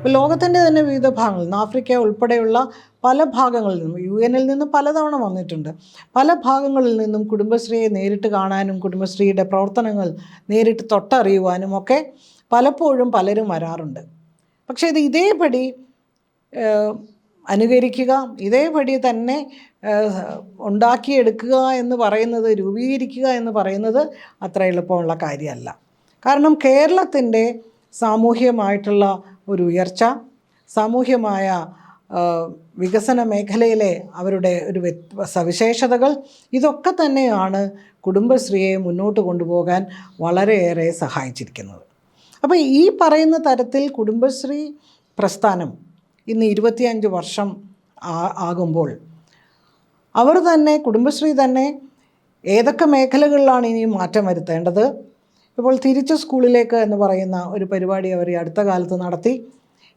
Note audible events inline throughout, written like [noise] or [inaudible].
ഇപ്പോൾ ലോകത്തിന്റെ തന്നെ വിവിധ ഭാഗങ്ങളിൽ നിന്ന് ആഫ്രിക്ക ഉൾപ്പെടെയുള്ള പല ഭാഗങ്ങളിൽ നിന്നും യു എനിൽ നിന്ന് പലതവണ വന്നിട്ടുണ്ട്. പല ഭാഗങ്ങളിൽ നിന്നും കുടുംബശ്രീയെ നേരിട്ട് കാണാനും കുടുംബശ്രീയുടെ പ്രവർത്തനങ്ങൾ നേരിട്ട് തൊട്ടറിയുവാനും ഒക്കെ പലപ്പോഴും പലരും വരാറുണ്ട്. പക്ഷേ ഇത് ഇതേപടി അനുകരിക്കുക ഇതേപടി തന്നെ ഉണ്ടാക്കിയെടുക്കുക എന്ന് പറയുന്നത് രൂപീകരിക്കുക എന്ന് പറയുന്നത് അത്ര എളുപ്പമുള്ള കാര്യമല്ല. കാരണം കേരളത്തിന്റെ സാമൂഹ്യമായിട്ടുള്ള ഒരു ഉയർച്ച സാമൂഹ്യമായ വികസന മേഖലയിലെ അവരുടെ ഒരു സവിശേഷതകൾ ഇതൊക്കെ തന്നെയാണ് കുടുംബശ്രീയെ മുന്നോട്ട് കൊണ്ടുപോകാൻ വളരെയേറെ സഹായിച്ചിരിക്കുന്നത്. അപ്പോൾ ഈ പറയുന്ന തരത്തിൽ കുടുംബശ്രീ പ്രസ്ഥാനം ഇന്ന് ഇരുപത്തിയഞ്ച് വർഷം ആകുമ്പോൾ അവർ തന്നെ കുടുംബശ്രീ തന്നെ ഏതൊക്കെ മേഖലകളിലാണ് ഇനി മാറ്റം വരുത്തേണ്ടത്? ഇപ്പോൾ തിരിച്ച് സ്കൂളിലേക്ക് എന്ന് പറയുന്ന ഒരു പരിപാടി അവർ അടുത്ത കാലത്ത് നടത്തി.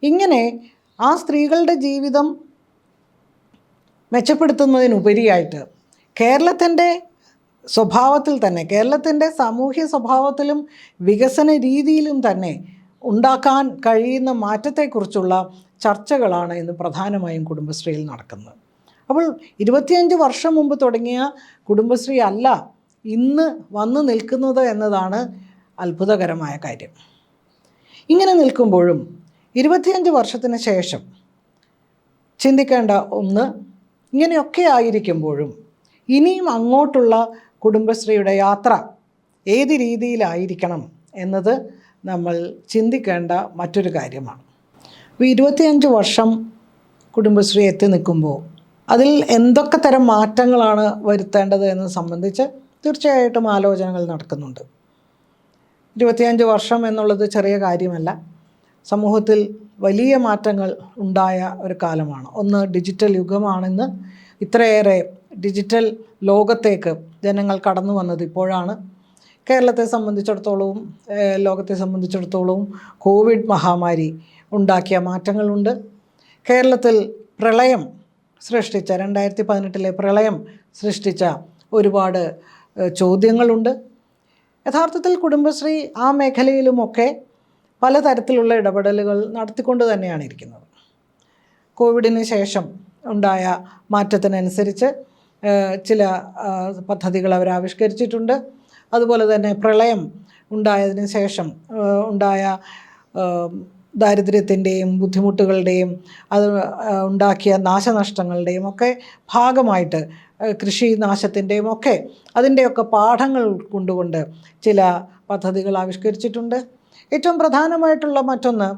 ഇങ്ങനെ ആ സ്ത്രീകളുടെ ജീവിതം മെച്ചപ്പെടുത്തുന്നതിനുപരിയായിട്ട് കേരളത്തിന്റെ സ്വഭാവത്തിൽ തന്നെ കേരളത്തിന്റെ സാമൂഹ്യ സ്വഭാവത്തിലും വികസന രീതിയിലും തന്നെ ഉണ്ടാക്കാൻ കഴിയുന്ന മാറ്റത്തെക്കുറിച്ചുള്ള ചർച്ചകളാണ് ഇന്ന് പ്രധാനമായും കുടുംബശ്രീയിൽ നടക്കുന്നത്. അപ്പോൾ ഇരുപത്തിയഞ്ച് വർഷം മുമ്പ് തുടങ്ങിയ കുടുംബശ്രീ അല്ല ഇന്ന് വന്നു നിൽക്കുന്നത് എന്നതാണ് അത്ഭുതകരമായ കാര്യം. ഇങ്ങനെ നിൽക്കുമ്പോഴും ഇരുപത്തിയഞ്ച് വർഷത്തിന് ശേഷം ചിന്തിക്കേണ്ട ഒന്ന് ഇങ്ങനെയൊക്കെ ആയിരിക്കുമ്പോഴും ഇനിയും അങ്ങോട്ടുള്ള കുടുംബശ്രീയുടെ യാത്ര ഏത് രീതിയിലായിരിക്കണം എന്നത് നമ്മൾ ചിന്തിക്കേണ്ട മറ്റൊരു കാര്യമാണ്. അപ്പോൾ ഇരുപത്തിയഞ്ച് വർഷം കുടുംബശ്രീ എത്തി നിൽക്കുമ്പോൾ അതിൽ എന്തൊക്കെ തരം മാറ്റങ്ങളാണ് വരുത്തേണ്ടത് എന്ന് സംബന്ധിച്ച് തീർച്ചയായിട്ടും ആലോചനകൾ നടക്കുന്നുണ്ട്. ഇരുപത്തിയഞ്ച് വർഷം എന്നുള്ളത് ചെറിയ കാര്യമല്ല. സമൂഹത്തിൽ വലിയ മാറ്റങ്ങൾ ഉണ്ടായ ഒരു കാലമാണ്. ഒന്ന് ഡിജിറ്റൽ യുഗമാണെന്ന് ഇത്രയേറെ ഡിജിറ്റൽ ലോകത്തേക്ക് ജനങ്ങൾ കടന്നു വന്നത് ഇപ്പോഴാണ്. കേരളത്തെ സംബന്ധിച്ചിടത്തോളവും ലോകത്തെ സംബന്ധിച്ചിടത്തോളവും കോവിഡ് മഹാമാരി ഉണ്ടാക്കിയ മാറ്റങ്ങളുണ്ട്. കേരളത്തിൽ പ്രളയം സൃഷ്ടിച്ച രണ്ടായിരത്തി പതിനെട്ടിലെ പ്രളയം സൃഷ്ടിച്ച ഒരുപാട് ചോദ്യങ്ങളുണ്ട്. യഥാർത്ഥത്തിൽ കുടുംബശ്രീ ആ മേഖലയിലുമൊക്കെ പലതരത്തിലുള്ള ഇടപെടലുകൾ നടത്തിക്കൊണ്ട് തന്നെയാണ് ഇരിക്കുന്നത്. കോവിഡിന് ശേഷം ഉണ്ടായ മാറ്റത്തിനനുസരിച്ച് ചില പദ്ധതികൾ അവർ ആവിഷ്കരിച്ചിട്ടുണ്ട്. അതുപോലെ തന്നെ പ്രളയം ഉണ്ടായതിന് ശേഷം ഉണ്ടായ ദാരിദ്ര്യത്തിന്റെയും ബുദ്ധിമുട്ടുകളുടെയും അത് ഉണ്ടാക്കിയ നാശനഷ്ടങ്ങളുടെയും ഒക്കെ ഭാഗമായിട്ട് കൃഷി നാശത്തിന്റെയും ഒക്കെ അതിന്റെയൊക്കെ പാഠങ്ങൾ കൊണ്ടുകൊണ്ട് ചില പദ്ധതികൾ ആവിഷ്കരിച്ചിട്ടുണ്ട്. ഏറ്റവും പ്രധാനമായിട്ടുള്ള മറ്റൊന്ന്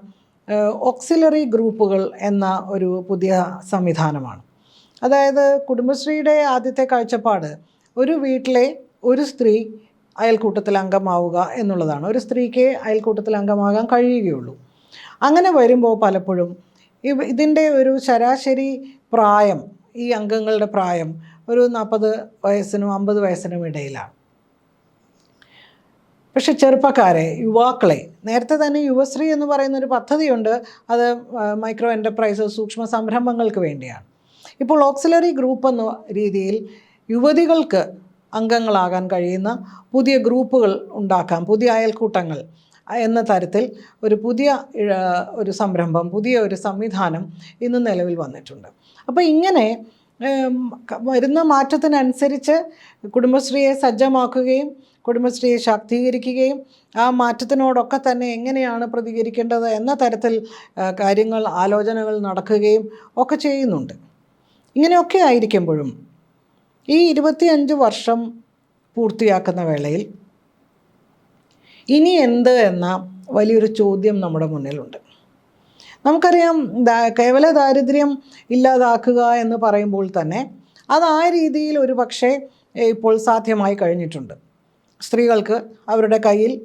ഓക്സിലറി ഗ്രൂപ്പുകൾ എന്ന ഒരു പുതിയ സംവിധാനമാണ്. അതായത് കുടുംബശ്രീയുടെ ആദ്യത്തെ കാഴ്ചപ്പാട് ഒരു വീട്ടിലെ ഒരു സ്ത്രീ അയൽക്കൂട്ടത്തിൽ അംഗമാവുക എന്നുള്ളതാണ്. ഒരു സ്ത്രീക്ക് അയൽക്കൂട്ടത്തിൽ അംഗമാകാൻ കഴിയുകയുള്ളൂ. അങ്ങനെ വരുമ്പോൾ പലപ്പോഴും ഇതിന്റെ ഒരു ശരാശരി പ്രായം ഈ അംഗങ്ങളുടെ പ്രായം ഒരു നാൽപ്പത് വയസ്സിനും അമ്പത് വയസ്സിനും ഇടയിലാണ്. പക്ഷെ ചെറുപ്പക്കാരെ യുവാക്കളെ നേരത്തെ തന്നെ യുവശ്രീ എന്ന് പറയുന്ന ഒരു പദ്ധതിയുണ്ട്. അത് മൈക്രോ എന്റർപ്രൈസസ് സൂക്ഷ്മ സംരംഭങ്ങൾക്ക് വേണ്ടിയാണ്. ഇപ്പോൾ ഓക്സിലറി ഗ്രൂപ്പ് എന്ന രീതിയിൽ യുവതികൾക്ക് അംഗങ്ങളാകാൻ കഴിയുന്ന പുതിയ ഗ്രൂപ്പുകൾ ഉണ്ടാക്കാം പുതിയ അയൽക്കൂട്ടങ്ങൾ എന്ന തരത്തിൽ ഒരു പുതിയ ഒരു സംരംഭം പുതിയ ഒരു സംവിധാനം ഇന്ന് നിലവിൽ വന്നിട്ടുണ്ട്. അപ്പോൾ ഇങ്ങനെ വരുന്ന മാറ്റത്തിനനുസരിച്ച് കുടുംബശ്രീയെ സജ്ജമാക്കുകയും കുടുംബശ്രീയെ ശാക്തീകരിക്കുകയും ആ മാറ്റത്തിനോടൊക്കെ തന്നെ എങ്ങനെയാണ് പ്രതികരിക്കേണ്ടത് എന്ന തരത്തിൽ കാര്യങ്ങൾ ആലോചനകൾ നടക്കുകയും ഒക്കെ ചെയ്യുന്നുണ്ട്. ഇങ്ങനെയൊക്കെ ആയിരിക്കുമ്പോഴും ഈ ഇരുപത്തിയഞ്ച് വർഷം പൂർത്തിയാക്കുന്ന വേളയിൽ ഇനി എന്ത് എന്ന വലിയൊരു ചോദ്യം നമ്മുടെ മുന്നിലുണ്ട്. നമുക്കറിയാം കേവല ദാരിദ്ര്യം ഇല്ലാതാക്കുക എന്ന് പറയുമ്പോൾ തന്നെ അത് ആ രീതിയിൽ ഒരു പക്ഷേ ഇപ്പോൾ സാധ്യമായി കഴിഞ്ഞിട്ടുണ്ട്. സ്ത്രീകൾക്ക് അവരുടെ കയ്യിൽ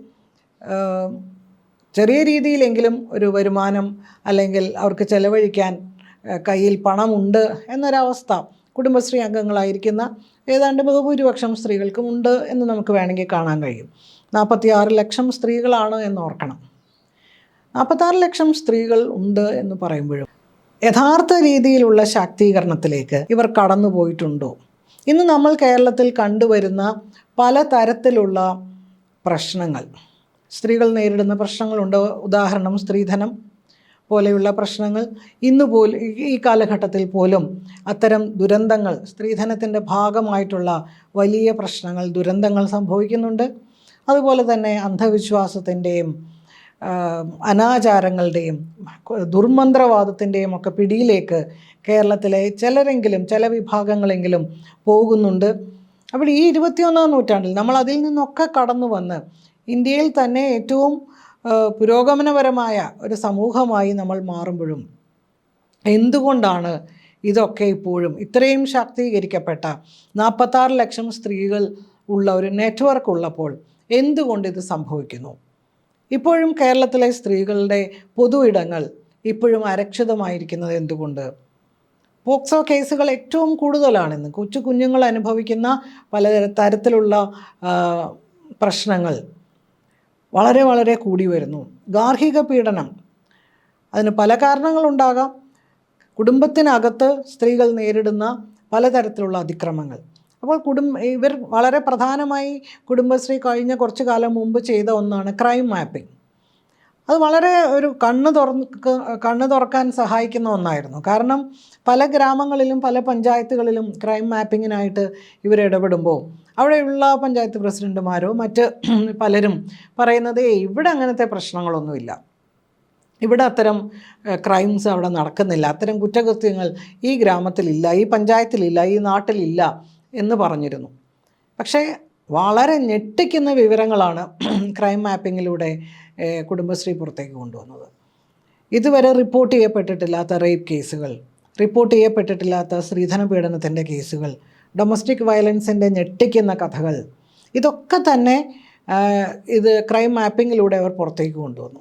ചെറിയ രീതിയിലെങ്കിലും ഒരു വരുമാനം അല്ലെങ്കിൽ അവർക്ക് ചെലവഴിക്കാൻ കയ്യിൽ പണമുണ്ട് എന്നൊരവസ്ഥ കുടുംബശ്രീ അംഗങ്ങളായിരിക്കുന്ന ഏതാണ്ട് ബഹുഭൂരിപക്ഷം സ്ത്രീകൾക്കും ഉണ്ട് എന്ന് നമുക്ക് വേണമെങ്കിൽ കാണാൻ കഴിയും. നാൽപ്പത്തിയാറ് ലക്ഷം സ്ത്രീകളാണ് എന്ന് ഓർക്കണം. നാൽപ്പത്താറ് ലക്ഷം സ്ത്രീകൾ ഉണ്ട് എന്ന് പറയുമ്പോഴും യഥാർത്ഥ രീതിയിലുള്ള ശാക്തീകരണത്തിലേക്ക് ഇവർ കടന്നു പോയിട്ടുണ്ടോ? ഇന്ന് നമ്മൾ കേരളത്തിൽ കണ്ടുവരുന്ന പല തരത്തിലുള്ള പ്രശ്നങ്ങൾ. സ്ത്രീകൾ നേരിടുന്ന പ്രശ്നങ്ങളുണ്ട് ഉദാഹരണം സ്ത്രീധനം പോലെയുള്ള പ്രശ്നങ്ങൾ. ഇന്ന് പോലും ഈ കാലഘട്ടത്തിൽ പോലും അത്തരം ദുരന്തങ്ങൾ സ്ത്രീധനത്തിന്റെ ഭാഗമായിട്ടുള്ള വലിയ പ്രശ്നങ്ങൾ ദുരന്തങ്ങൾ സംഭവിക്കുന്നുണ്ട്. അതുപോലെ തന്നെ അന്ധവിശ്വാസത്തിന്റെയും അനാചാരങ്ങളുടെയും ദുർമന്ത്രവാദത്തിന്റെയും ഒക്കെ പിടിയിലേക്ക് കേരളത്തിലെ ചിലരെങ്കിലും ചില വിഭാഗങ്ങളെങ്കിലും പോകുന്നുണ്ട്. അപ്പോൾ ഈ ഇരുപത്തിയൊന്നാം നൂറ്റാണ്ടിൽ നമ്മൾ അതിൽ നിന്നൊക്കെ കടന്നു വന്ന് ഇന്ത്യയിൽ തന്നെ ഏറ്റവും പുരോഗമനപരമായ ഒരു സമൂഹമായി നമ്മൾ മാറുമ്പോഴും എന്തുകൊണ്ടാണ് ഇതൊക്കെ ഇപ്പോഴും ഇത്രയും ശാക്തീകരിക്കപ്പെട്ട നാൽപ്പത്താറ് ലക്ഷം സ്ത്രീകൾ ഉള്ള ഒരു നെറ്റ്വർക്ക് ഉള്ളപ്പോൾ എന്തുകൊണ്ട് ഇത് സംഭവിക്കുന്നു? ഇപ്പോഴും കേരളത്തിലെ സ്ത്രീകളുടെ പൊതു ഇടങ്ങൾ ഇപ്പോഴും അരക്ഷിതമായിരിക്കുന്നത് എന്തുകൊണ്ട്? പോക്സോ കേസുകൾ ഏറ്റവും കൂടുതലാണെന്ന് കൊച്ചു കുഞ്ഞുങ്ങൾ അനുഭവിക്കുന്ന പല തരത്തിലുള്ള പ്രശ്നങ്ങൾ വളരെ വളരെ കൂടി വരുന്നു. ഗാർഹിക പീഡനം അതിന് പല കാരണങ്ങളുണ്ടാകാം. കുടുംബത്തിനകത്ത് സ്ത്രീകൾ നേരിടുന്ന പലതരത്തിലുള്ള അതിക്രമങ്ങൾ. അപ്പോൾ കുടുംബ ഇവർ വളരെ പ്രധാനമായി കുടുംബശ്രീ കഴിഞ്ഞ കുറച്ച് കാലം മുമ്പ് ചെയ്ത ഒന്നാണ് ക്രൈം മാപ്പിംഗ് അത് വളരെ ഒരു കണ്ണ് തുറന്ന് കണ്ണ് തുറക്കാൻ സഹായിക്കുന്ന ഒന്നായിരുന്നു. കാരണം പല ഗ്രാമങ്ങളിലും പല പഞ്ചായത്തുകളിലും ക്രൈം മാപ്പിങ്ങിനായിട്ട് ഇവർ ഇടപെടുമ്പോൾ അവിടെയുള്ള പഞ്ചായത്ത് പ്രസിഡന്റുമാരോ മറ്റ് [clears throat] പലരും പറയുന്നത് ഇവിടെ അങ്ങനത്തെ പ്രശ്നങ്ങളൊന്നുമില്ല. ഇവിടെ അത്തരം ക്രൈംസ് അവിടെ നടക്കുന്നില്ല. അത്തരം കുറ്റകൃത്യങ്ങൾ ഈ ഗ്രാമത്തിലില്ല ഈ പഞ്ചായത്തിലില്ല ഈ നാട്ടിലില്ല. എന്ന് പറഞ്ഞിരുന്നു. പക്ഷേ വളരെ ഞെട്ടിക്കുന്ന വിവരങ്ങളാണ് [clears throat] ക്രൈം മാപ്പിങ്ങിലൂടെ കുടുംബശ്രീ പുറത്തേക്ക് കൊണ്ടുവന്നത്. ഇതുവരെ റിപ്പോർട്ട് ചെയ്യപ്പെട്ടിട്ടില്ലാത്ത റേപ്പ് കേസുകൾ റിപ്പോർട്ട് ചെയ്യപ്പെട്ടിട്ടില്ലാത്ത സ്ത്രീധന പീഡനത്തിന്റെ കേസുകൾ ഡൊമസ്റ്റിക് വയലൻസിന്റെ ഞെട്ടിക്കുന്ന കഥകൾ ഇതൊക്കെ തന്നെ ഇത് ക്രൈം മാപ്പിങ്ങിലൂടെ അവർ പുറത്തേക്ക് കൊണ്ടുവന്നു.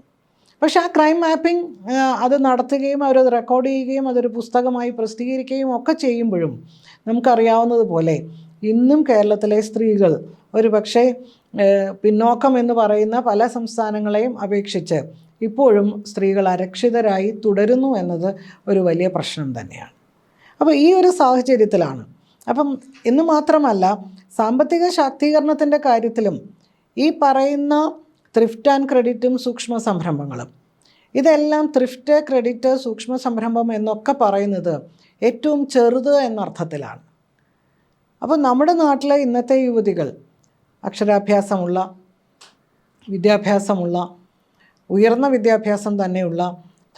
പക്ഷേ ആ ക്രൈം മാപ്പിംഗ് അത് നടത്തുകയും അവരത് റെക്കോർഡ് ചെയ്യുകയും അതൊരു പുസ്തകമായി പ്രസിദ്ധീകരിക്കുകയും ഒക്കെ ചെയ്യുമ്പോഴും നമുക്കറിയാവുന്നതുപോലെ ഇന്നും കേരളത്തിലെ സ്ത്രീകൾ ഒരു പക്ഷേ പിന്നോക്കം എന്ന് പറയുന്ന പല സംസ്ഥാനങ്ങളെയും അപേക്ഷിച്ച് ഇപ്പോഴും സ്ത്രീകൾ അരക്ഷിതരായി തുടരുന്നു എന്നത് ഒരു വലിയ പ്രശ്നം തന്നെയാണ്. അപ്പോൾ ഈ ഒരു സാഹചര്യത്തിലാണ്. അപ്പം എന്ന് മാത്രമല്ല സാമ്പത്തിക ശാക്തീകരണത്തിന്റെ കാര്യത്തിലും ഈ പറയുന്ന ത്രിഫ്റ്റ് ആൻഡ് ക്രെഡിറ്റും സൂക്ഷ്മ സംരംഭങ്ങളും. ഇതെല്ലാം ത്രിഫ്റ്റ് ക്രെഡിറ്റ് സൂക്ഷ്മ സംരംഭം എന്നൊക്കെ പറയുന്നത് ഏറ്റവും ചെറുത് എന്നർത്ഥത്തിലാണ്. അപ്പോൾ നമ്മുടെ നാട്ടിലെ ഇന്നത്തെ യുവതികൾ അക്ഷരാഭ്യാസമുള്ള വിദ്യാഭ്യാസമുള്ള ഉയർന്ന വിദ്യാഭ്യാസം തന്നെയുള്ള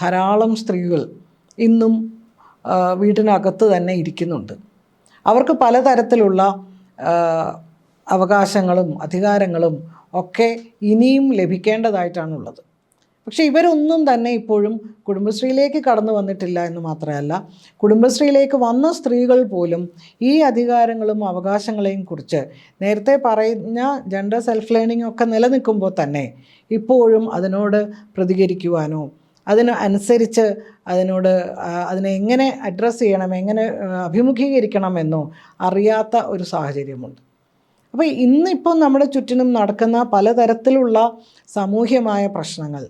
ധാരാളം സ്ത്രീകൾ ഇന്നും വീടിനകത്ത് തന്നെ ഇരിക്കുന്നുണ്ട്. അവർക്ക് പലതരത്തിലുള്ള അവകാശങ്ങളും അധികാരങ്ങളും ഒക്കെ ഇനിയും ലഭിക്കേണ്ടതായിട്ടാണുള്ളത്. പക്ഷേ ഇവരൊന്നും തന്നെ ഇപ്പോഴും കുടുംബശ്രീയിലേക്ക് കടന്നു വന്നിട്ടില്ല എന്ന് മാത്രമല്ല കുടുംബശ്രീയിലേക്ക് വന്ന സ്ത്രീകൾ പോലും ഈ അധികാരങ്ങളും അവകാശങ്ങളെയും കുറിച്ച് നേരത്തെ പറയുന്ന ജെൻഡർ സെൽഫ് ലേണിംഗ് ഒക്കെ നിലനിൽക്കുമ്പോൾ തന്നെ ഇപ്പോഴും അതിനോട് പ്രതികരിക്കുവാനോ അതിന് അനുസരിച്ച് അതിനോട് അതിനെ എങ്ങനെ അഡ്രസ്സ് ചെയ്യണം എങ്ങനെ അഭിമുഖീകരിക്കണമെന്നോ അറിയാത്ത ഒരു സാഹചര്യമുണ്ട്. അപ്പോൾ ഇന്നിപ്പോൾ നമ്മുടെ ചുറ്റിനും നടക്കുന്ന പലതരത്തിലുള്ള സാമൂഹ്യമായ പ്രശ്നങ്ങൾ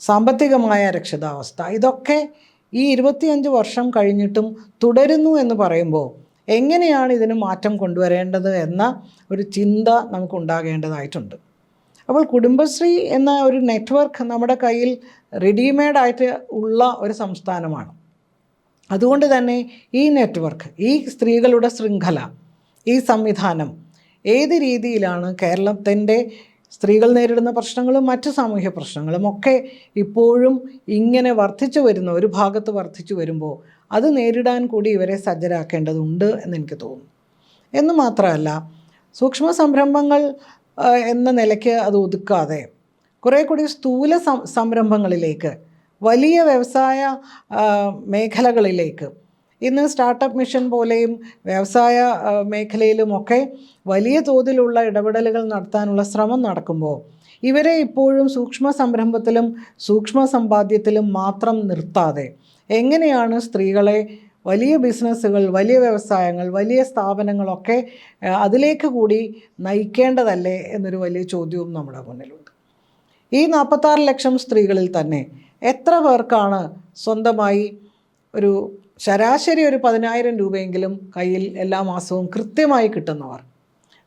സാമ്പത്തികമായ രക്ഷിതാവസ്ഥ ഇതൊക്കെ ഈ ഇരുപത്തിയഞ്ച് വർഷം കഴിഞ്ഞിട്ടും തുടരുന്നു എന്ന് പറയുമ്പോൾ എങ്ങനെയാണ് ഇതിന് മാറ്റം കൊണ്ടുവരേണ്ടത് എന്ന ഒരു ചിന്ത നമുക്കുണ്ടാകേണ്ടതായിട്ടുണ്ട് അപ്പോൾ കുടുംബശ്രീ എന്ന ഒരു നെറ്റ്വർക്ക് നമ്മുടെ കയ്യിൽ റെഡിമെയ്ഡായിട്ട് ഉള്ള ഒരു സംസ്ഥാനമാണ്. അതുകൊണ്ട് തന്നെ ഈ നെറ്റ്വർക്ക് ഈ സ്ത്രീകളുടെ ശൃംഖല ഈ സംവിധാനം ഏത് രീതിയിലാണ് കേരളത്തിന്റെ സ്ത്രീകൾ നേരിടുന്ന പ്രശ്നങ്ങളും മറ്റു സാമൂഹ്യ പ്രശ്നങ്ങളും ഒക്കെ ഇപ്പോഴും ഇങ്ങനെ വർദ്ധിച്ചു വരുന്ന ഒരു ഭാഗത്ത് വർദ്ധിച്ചു വരുമ്പോൾ അത് നേരിടാൻ കൂടി ഇവരെ സജ്ജരാക്കേണ്ടതുണ്ട് എന്ന് എനിക്ക് തോന്നുന്നു. എന്ന് മാത്രമല്ല സൂക്ഷ്മ സംരംഭങ്ങൾ എന്ന നിലയ്ക്ക് അത് ഒതുക്കാതെ കുറേ കൂടി സ്ഥൂല സംരംഭങ്ങളിലേക്ക് വലിയ വ്യവസായ മേഖലകളിലേക്ക് ഇന്ന് സ്റ്റാർട്ടപ്പ് മിഷൻ പോലെയും വ്യവസായ മേഖലയിലുമൊക്കെ വലിയ തോതിലുള്ള ഇടപെടലുകൾ നടത്താനുള്ള ശ്രമം നടക്കുമ്പോൾ ഇവരെ ഇപ്പോഴും സൂക്ഷ്മ സംരംഭത്തിലും സൂക്ഷ്മ സമ്പാദ്യത്തിലും മാത്രം നിർത്താതെ എങ്ങനെയാണ് സ്ത്രീകളെ വലിയ ബിസിനസ്സുകൾ വലിയ വ്യവസായങ്ങൾ വലിയ സ്ഥാപനങ്ങളൊക്കെ അതിലേക്ക് കൂടി നയിക്കേണ്ടതല്ലേ എന്നൊരു വലിയ ചോദ്യവും നമ്മുടെ മുന്നിലുണ്ട്. ഈ നാൽപ്പത്താറ് ലക്ഷം സ്ത്രീകളിൽ തന്നെ എത്ര പേർക്കാണ് സ്വന്തമായി ഒരു ശരാശരി ഒരു പതിനായിരം രൂപയെങ്കിലും കയ്യിൽ എല്ലാ മാസവും കൃത്യമായി കിട്ടുന്നവർ.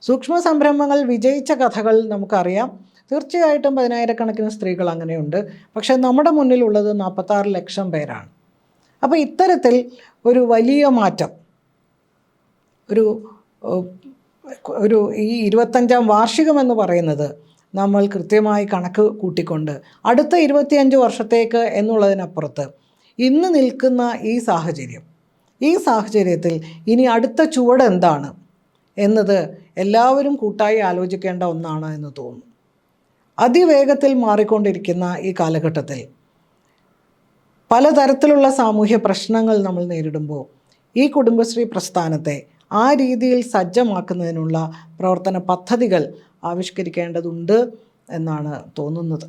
സൂക്ഷ്മ സംരംഭങ്ങൾ വിജയിച്ച കഥകൾ നമുക്കറിയാം. തീർച്ചയായിട്ടും പതിനായിരക്കണക്കിന് സ്ത്രീകൾ അങ്ങനെയുണ്ട്. പക്ഷേ നമ്മുടെ മുന്നിലുള്ളത് നാൽപ്പത്താറ് ലക്ഷം പേരാണ്. അപ്പോൾ ഇത്തരത്തിൽ ഒരു വലിയ മാറ്റം ഒരു ഒരു ഈ ഇരുപത്തഞ്ചാം വാർഷികം എന്ന് പറയുന്നത് നമ്മൾ കൃത്യമായി കണക്ക് കൂട്ടിക്കൊണ്ട് അടുത്ത ഇരുപത്തിയഞ്ച് വർഷത്തേക്ക് എന്നുള്ളതിനപ്പുറത്ത് ഇന്ന് നിൽക്കുന്ന ഈ സാഹചര്യം. ഈ സാഹചര്യത്തിൽ ഇനി അടുത്ത ചുവട് എന്താണ്? എന്നത് എല്ലാവരും കൂട്ടായി ആലോചിക്കേണ്ട ഒന്നാണ് എന്ന് തോന്നുന്നു. അതിവേഗത്തിൽ മാറിക്കൊണ്ടിരിക്കുന്ന ഈ കാലഘട്ടത്തിൽ പലതരത്തിലുള്ള സാമൂഹ്യ പ്രശ്നങ്ങൾ നമ്മൾ നേരിടുമ്പോൾ ഈ കുടുംബശ്രീ പ്രസ്ഥാനത്തെ ആ രീതിയിൽ സജ്ജമാക്കുന്നതിനുള്ള പ്രവർത്തന പദ്ധതികൾ ആവിഷ്കരിക്കേണ്ടതുണ്ട് എന്നാണ് തോന്നുന്നത്.